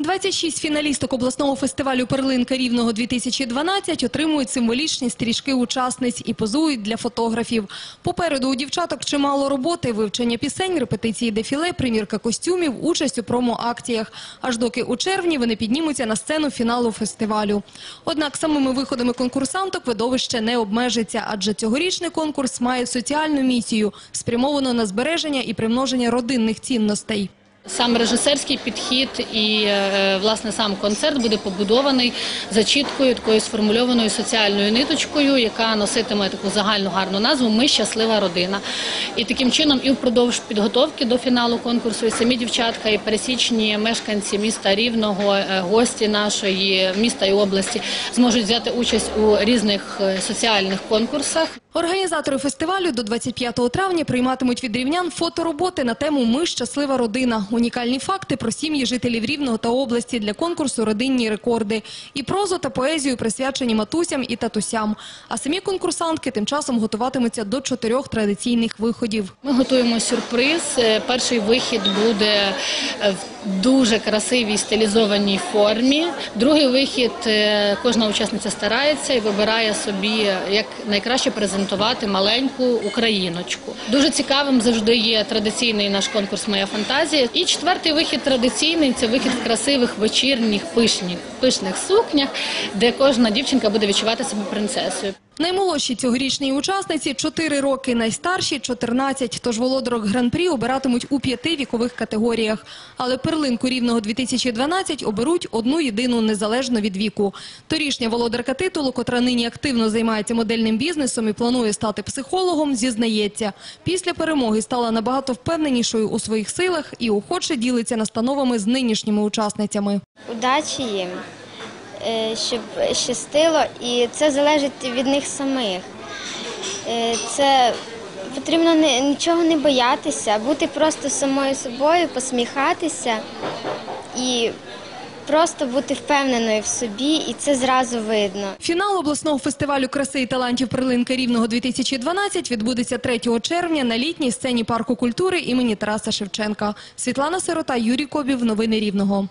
26 фіналісток обласного фестивалю «Перлинка Рівного 2012» отримують символічні стрічки учасниць і позують для фотографів. Попереду у дівчаток чимало роботи, вивчення пісень, репетиції дефіле, примірка костюмів, участь у промо-акціях. Аж доки у червні вони піднімуться на сцену фіналу фестивалю. Однак самими виходами конкурсанток видовище не обмежиться, адже цьогорічний конкурс має соціальну місію, спрямовану на збереження і примноження родинних цінностей. Сам режисерський підхід і е, власне сам концерт буде побудований за чіткою такою сформульованою соціальною ниточкою, яка носитиме таку загальну гарну назву Ми щаслива родина. І таким чином, і впродовж підготовки до фіналу конкурсу, і самі дівчатка, і пересічні мешканці міста Рівного, е, гості нашої міста і області зможуть взяти участь у різних е, соціальних конкурсах. Організатори фестивалю до 25 травня прийматимуть від рівнян фотороботи на тему «Ми щаслива родина». Унікальні факти про сім'ї жителів Рівного та області для конкурсу «Родинні рекорди». І прозу та поезію присвячені матусям і татусям. А самі конкурсантки тим часом готуватимуться до чотирьох традиційних виходів. Ми готуємо сюрприз. Е, Перший вихід буде е, в дуже красивій стилізованій формі. Другий вихід е, кожна учасниця старається і вибирає собі, як найкраще презентувати маленьку україночку. Дуже цікавим завжди є традиційний наш конкурс Моя фантазія. І четвертий вихід традиційний це вихід в красивих вечірніх пишних, пишних сукнях, де кожна дівчинка буде відчувати себе принцесою. Наймолодші цьогорічні учасниці – 4 роки, найстарші – 14, тож володарок Гран-прі обиратимуть у п'яти вікових категоріях. Але перлинку рівного 2012 оберуть одну єдину незалежно від віку. Торішня володарка титулу, котра нині активно займається модельним бізнесом і планує стати психологом, зізнається. Після перемоги стала набагато впевненішою у своїх силах і охоче ділиться настановами з нинішніми учасницями. удачі їм, щоб щастило, і це залежить від них самих. Е, Це потрібно нічого не боятися, бути просто самою собою, посміхатися і просто бути впевненою в собі, і це зразу видно. Фінал обласного фестивалю краси і талантів «Перлинка Рівного 2012» відбудеться 3 червня на літній сцені парку культури імені Тараса Шевченка. Світлана Сирота, Юрій Кобів. Новини Рівного.